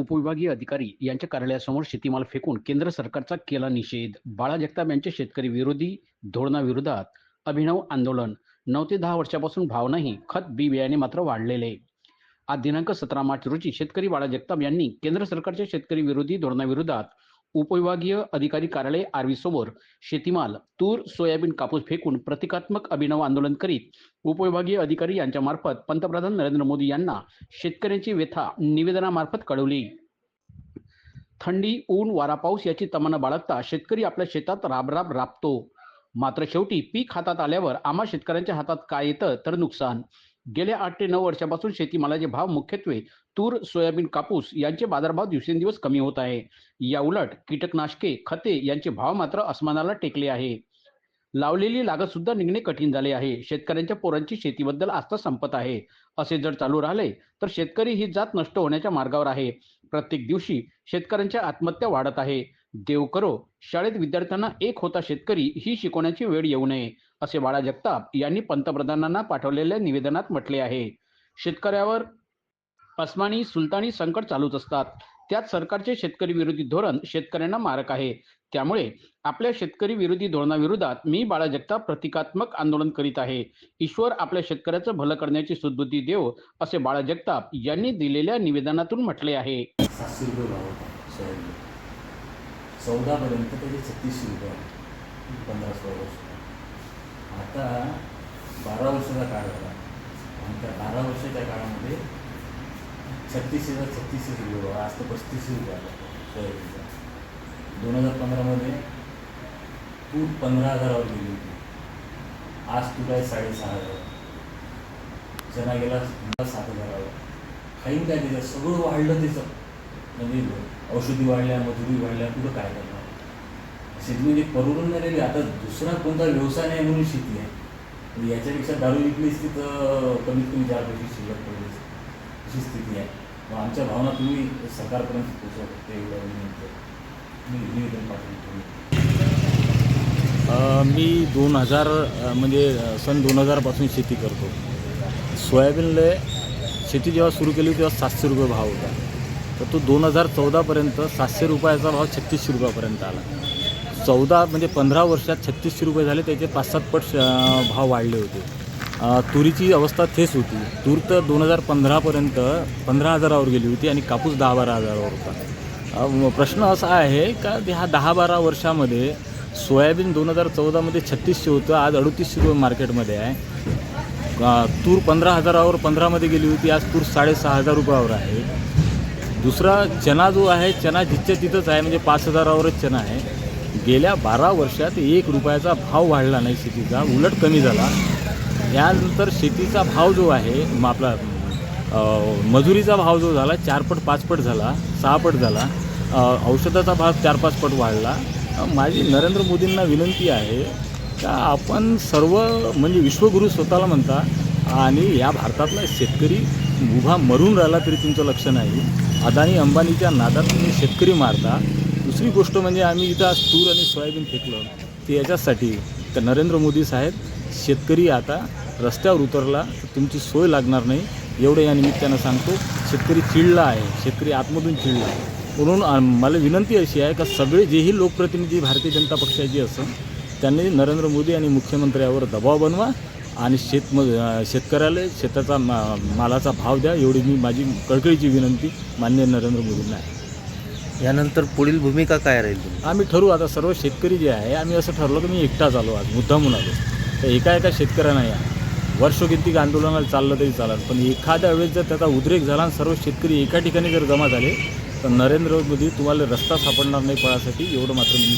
उपविभागीय अधिकारी यांच्या कार्यालयासमोर शेतीमाल फेकून केंद्र सरकारचा केला निषेध. बाळा जगताप यांच्या शेतकरी विरोधी धोरणाविरोधात अभिनव आंदोलन. नऊ ते दहा वर्षापासून भाव नाही खत बी बियाणे मात्र वाढलेले. आज दिनांक सतरा मार्च रोजी शेतकरी बाळा जगताप यांनी केंद्र सरकारच्या शेतकरी विरोधी धोरणाविरोधात उपविभागीय अधिकारी कार्यालय आर्वी समोर शेतीमाल तूर सोयाबीन कापूस फेकून प्रतिकात्मक अभिनव आंदोलन करीत उपविभागीय अधिकारी यांच्या मार्फत पंतप्रधान नरेंद्र मोदी यांना शेतकऱ्यांची व्यथा निवेदनामार्फत कळवली. थंडी ऊन वारा पाऊस याची तमन्ना बाळगता शेतकरी आपल्या शेतात राबराब राबतो. मात्र शेवटी पीक हातात आल्यावर आम्हा शेतकऱ्यांच्या हातात काय येतं तर नुकसान. गेल्या आठ ते नऊ वर्षापासून शेतीमालाचे भाव मुख्यत्वे तूर सोयाबीन कापूस यांचे बाजारभाव दिवसेंदिवस कमी होत आहे. या उलट कीटकनाशके खते यांचे भाव मात्र अस्मानाला टेकले आहे. लावलेली लागत सुद्धा निघणे कठीण झाले आहे. शेतकऱ्यांच्या पोरांची शेतीबद्दल आस्था संपत आहे. असे जर चालू राहिले तर शेतकरी ही जात नष्ट होण्याच्या मार्गावर आहे. प्रत्येक दिवशी शेतकऱ्यांच्या आत्महत्या वाढत आहे. देव करो शाळेत विद्यार्थ्यांना एक होता शेतकरी ही शिकवण्याची वेळ येऊ नये असे बाळा जगताप यांनी पंतप्रधानांना पाठवलेल्या निवेदनात म्हटले आहे. शेतकऱ्यावर अस्मानी सुलतानी संकट चालूच असतात. त्यात सरकारचे शेतकरी विरोधी धोरण शेतकऱ्यांना मारक आहे. त्यामुळे आपल्या शेतकरी विरोधी धोरणाविरोधात मी बाळा जगताप प्रतिकात्मक आंदोलन करीत आहे. ईश्वर आपल्या शेतकऱ्याचं भलं करण्याची सुदबुद्धी देव असे बाळा जगताप यांनी दिलेल्या निवेदनातून म्हटले आहे सातशे रुपये भाव होता सोयाबीन चौदापर्यंत त्याचे छत्तीसशे रुपये आले पंधरा सोळा वर्ष. आता बारा वर्षाचा काळ झाला. आणि त्या बारा वर्षाच्या काळामध्ये छत्तीसशेचा छत्तीसशे रुपये आज तर पस्तीसशे रुपये आला सोयाबीनचा दोन हजार पंधरामध्ये तू पंधरा हजारावर गेली होती. आज तुला आहे साडेसहा हजार. चना गेला सात हजारावर. खाईन काय त्याच्यात सगळं वाढलं त्याचं. म्हणजे औषधी वाढल्या मजुरी वाढल्या कुठं काय करणार? शेती म्हणजे परवडून नाही राहिली. आता दुसरा कोणता व्यवसाय नाही म्हणून शेती आहे. याच्यापेक्षा दारू विकलीच तिथं कमीत कमी चार पैसे शिल्लक पडली अशी स्थिती आहे. मग आमच्या भावना तुम्ही सरकारपर्यंत पोचवा शकते एवढ्या विनंती मी निवेदन पाठवून मी दोन हजार म्हणजे सन दोन हजारपासून शेती करतो. सोयाबीनले शेती जेव्हा सुरू केली तेव्हा सातशे रुपये भाव होता. तर तो दोन हजार चौदापर्यंत सातशे रुपयाचा भाव छत्तीसशे रुपयापर्यंत आला. चौदा म्हणजे पंधरा वर्षात छत्तीसशे रुपये झाले त्याचे पाच सात पट भाव वाढले होते. तुरीची अवस्था तेच होती. तूर तर दोन हजार पंधरापर्यंत पंधरा हजारावर गेली होती आणि कापूस दहा बारा हजारावर होता. प्रश्न असा आहे का ह्या दहा बारा वर्षामध्ये सोयाबीन दोन हजार चौदामध्ये छत्तीसशे होतं आज अडतीसशे रुपये मार्केटमध्ये आहे. तूर पंधरा हजारावर पंधरामध्ये गेली होती आज तूर साडेसहा हजार रुपयावर आहे. दुसरा चना जो आहे चना जिथच्या तिथंच आहे म्हणजे पाच हजारावरच चना आहे. गेल्या बारा वर्षात एक रुपयाचा भाव वाढला नाही शेतीचा उलट कमी झाला. यानंतर शेतीचा भाव जो आहे मग आपला मजुरीचा भाव जो झाला चारपट पाचपट झाला सहापट झाला. औषधाचा भाव चार पाच पट वाढला. माझी नरेंद्र मोदींना विनंती आहे का आपण सर्व म्हणजे विश्वगुरू स्वतःला म्हणता आणि या भारतातला शेतकरी उभा मरून राहिला तरी तुमचं लक्ष नाही. अदानी अंबानीच्या नादात तुम्ही शेतकरी मारता. दुसरी गोष्ट म्हणजे आम्ही इथं आज तूर आणि सोयाबीन फेकलं. ते याच्याचसाठी तर नरेंद्र मोदी साहेब शेतकरी आता रस्त्यावर उतरला तर तुमची सोय लागणार नाही. एवढं या निमित्तानं सांगतो शेतकरी चिडला आहे शेतकरी आतमधून चिडला आहे. म्हणून मला विनंती अशी आहे का सगळे जेही लोकप्रतिनिधी भारतीय जनता पक्षाचे असं त्यांनी नरेंद्र मोदी आणि मुख्यमंत्र्यावर दबाव बनवा. आणि शेत म शेतकऱ्याला शेताचा मा मालाचा भाव द्या एवढी मी माझी कळकळीची विनंती मान्य नरेंद्र मोदींना आहे. यानंतर पुढील भूमिका काय राहील आम्ही ठरवू आता सर्व शेतकरी जे आहे आम्ही असं ठरलो की मी एकटाच आलो आज मुद्दामून आलो. तर एका एका शेतकऱ्यांना या वर्षोकिंती आंदोलनाला चाललं तरी चालेल पण एखाद्या वेळेस जर त्याचा उद्रेक झाला आणि सर्व शेतकरी एका ठिकाणी जर जमा झाले तर नरेंद्र मोदी तुम्हाला रस्ता सापडणार नाही पळासाठी एवढं मात्र मी